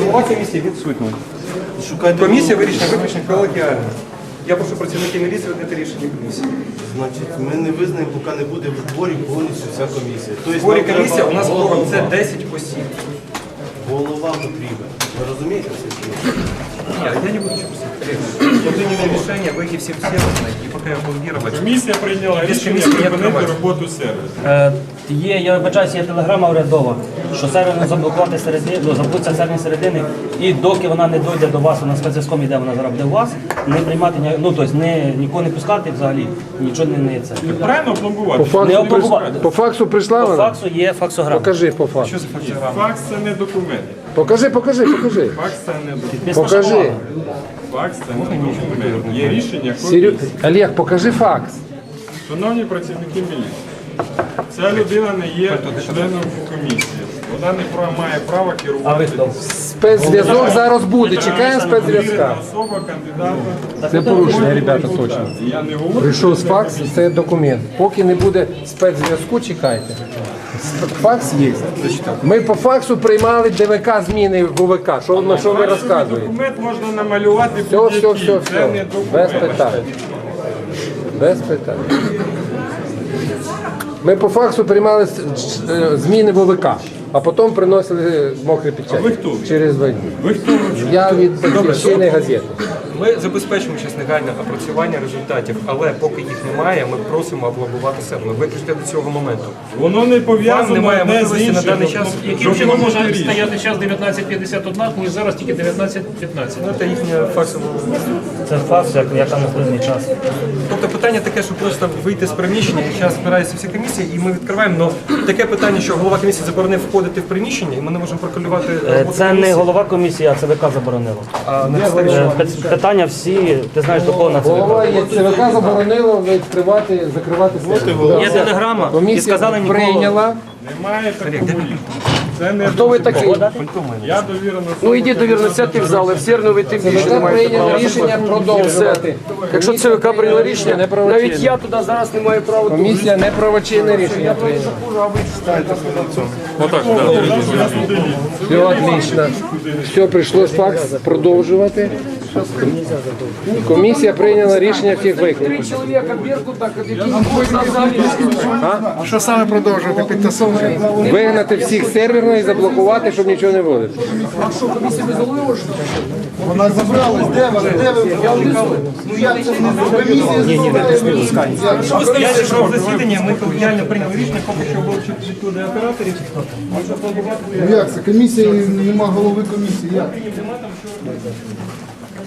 Голова комісії відсутня. Шукайте Комісія вирішена виключно колегіально. Я прошу працівників міліції видати рішення комісії. Значить, ми не визнаємо, поки не буде в зборі повністю вся комісія. Тобто, В зборі нам треба комісія у нас голова. це 10 осіб. Голова потрібна. Ви розумієте це? Нет, я не буду ничего. Вот приняли решение выйти всем сервисно и пока аплодировать. Комісія прийняла Без рішення комісії не припинити відкривати. роботу сервісу. Е, Є, я вибачаюся, є телеграма урядова, що сервер не заблокувати середини, ну, забудеться сервер середини, і доки вона не дойде до вас, вона спецзв'язком йде, вона зараз буде у вас, не приймати ні, ну тобто не нікого не пускати взагалі, нічого не, не це. Правильно опломбувати. По факсу, Не прис- опломбувати. по факсу прийшла По факсу є факсограма. Покажи по факсу. Факс це не документ. Покажи, покажи, покажи. Факс це не Покажи. Факс це не документ. Є рішення Серю... комісії. Олег, покажи факс. Шановні працівники міліції, ця людина не є членом комісії. Вона не має права керувати. Спецзв'язок зараз буде. Чекаємо спецзв'язка. Особа кандидата. Це порушення, ребята, точно. Я не говорю. Прийшов з факс, це документ. Поки не буде спецзв'язку, чекайте. Факс є. Ми по факсу приймали ДВК зміни в ОВК. Що, на що ви розказуєте? Документ можна намалювати Все, все, все, Це не все. Без питань. Без питань. Ми по факсу приймали е, зміни в ОВК, а потім приносили мокрі печаті. ви хто? Через два дні. Ви хто? Я від батьківщини газети. Ми забезпечимо зараз негайне опрацювання результатів, але поки їх немає, ми просимо облабувати себе. Ви виключте до цього моменту. Воно не Вам пов'язано немає не з можливості на іншим. даний час. Яким чином може стояти час 19.51, коли зараз тільки 19.15? Ну, це їхня факсова. Це факс, як, яка на даний час. Тобто питання таке, що просто вийти з приміщення, і зараз збираються всі комісії, і ми відкриваємо. Але таке питання, що голова комісії заборонив входити в приміщення, і ми не можемо прокалювати Е, роботу Це не комісії. голова комісії, а ЦВК заборонило. А не Е, пи- Питання всі, ти знаєш до кого на Голова ЦВК. є ЦВК заборонило відкривати, закривати сервіс. Є телеграма, і Комісія сказали ніколи. прийняла. Немає такого. Це не Хто ви такий? Я довірена Ну йди довірно, сядьте в зал, в серну ви тим більше не маєте права. рішення продовжувати. Якщо ЦВК прийняла рішення, навіть я туди зараз не маю права. Комісія не правочинне рішення прийняла. Все отлично. Все, прийшло факт продовжувати. Комісія прийняла рішення всіх викликів. Залі. Що саме продовжувати підтасовувати? Вигнати всіх з серверного і заблокувати, щоб нічого не було. Вона забралась, де вона? Де ви? Ну як це не комісія? Ні, ні, не Я зайшов в засідання, ми колегіально прийняли рішення, поки що було чуть люди операторів. Як це? Комісія нема голови комісії. Як?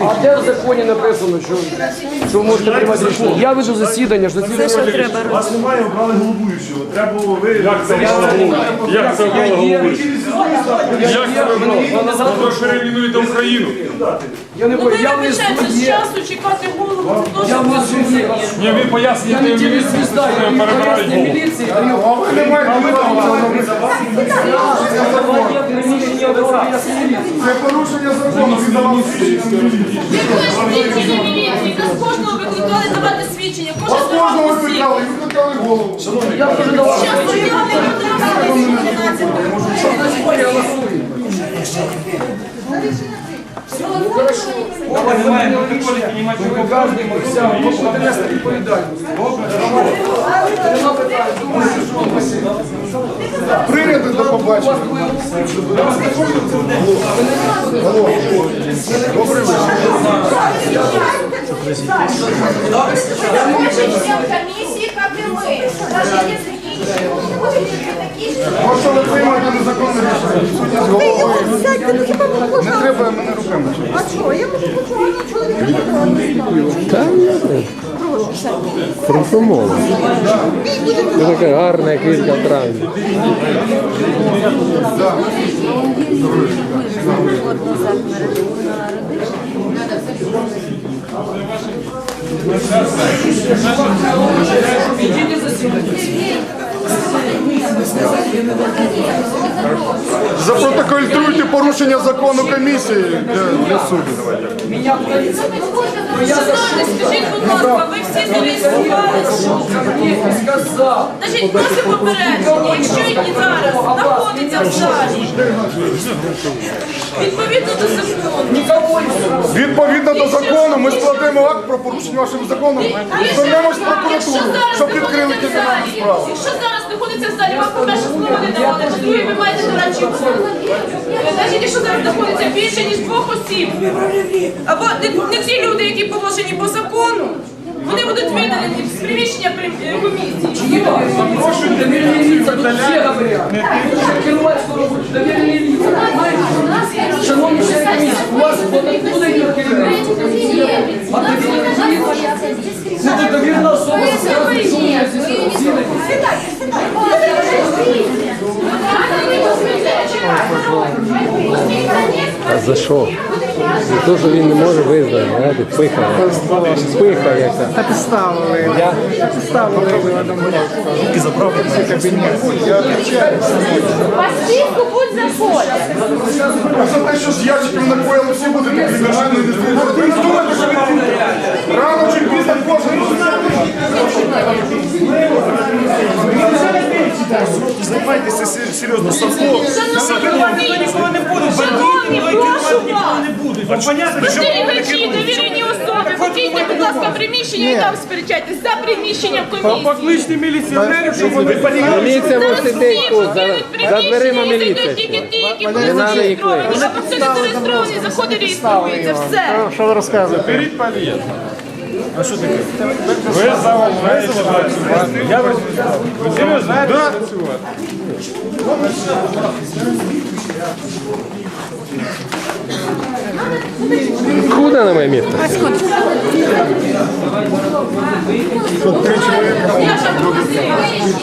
А де в законі написано, що, що ви можете приймати рішення? Я веду засідання, ж засідання. Вас немає, обрали головуючого. Треба було ви. Як це Як це обрали головуючого? Як це обрали? Ви перейменуєте Україну. Я не Ну, бою, я не не з судді. часу чекати голову, це теж Я не судді. Ні, ви Я пояснюєте не мені, тільки звізда, я не перебирають інтересні голову. міліції. А ви не маєте права. Я приміщення управління. Це порушення закону. Він давав свідчення. Міліції, кожного викликали давати Вас кожного викликали, викликали голову. Я вже до побачення. Всем комиссии, как и мы. Даже если ищем, такие же. Може ви приймете незаконне рішення? Судді з головою. Не треба мене руками. Францумова. Це така гарна квітка в травні. за засідання. Запротокольтуйте порушення закону комісії? Для, для суду. Скажіть, будь ласка, ви всі зареєстрували? Сказав. Значить, наше попередження, якщо і зараз знаходиться в залі, відповідно до закону, Відповідно до закону, ми складемо акт про порушення вашого закону. Якщо Звернемось в зараз щоб відкрили знаходиться в кримінальну залі, справу. якщо зараз знаходиться в залі, вам по-перше слово не давали, по-друге, ви маєте дорадчий орган. Значить, якщо зараз знаходиться більше, ніж двох осіб, або не, не ті люди, які положені по закону, вони будуть видалені з приміщення при- е, комісії. Прошу, доверенные лица, тут все говорят. Керувати скоро лица, А за що? За те, що він не може визнати, знаєте, пиха. Пиха яка. Та підставили. Я? Підставили. По списку будь заходь. За те, що з ящиків накоїли, всі будете кримінально Займайтеся серйозно садком. Шановні, прошу вас. Спостерігачі, довірені особи, покиньте, будь ласка, приміщення і там сперечайтесь за приміщенням комісії. Покличте міліціонерів, щоб вони Міліція ось сидить тут, за, за дверима Приміщення міліція. Не були надо їх зареєстровані. А хто не зареєстрований, заходить реєструється. Все. беріть палієт. А що таке? Ви замовляєте працювати. Я ви серйозно знаєте працювати. Куда на моє місце? Я ж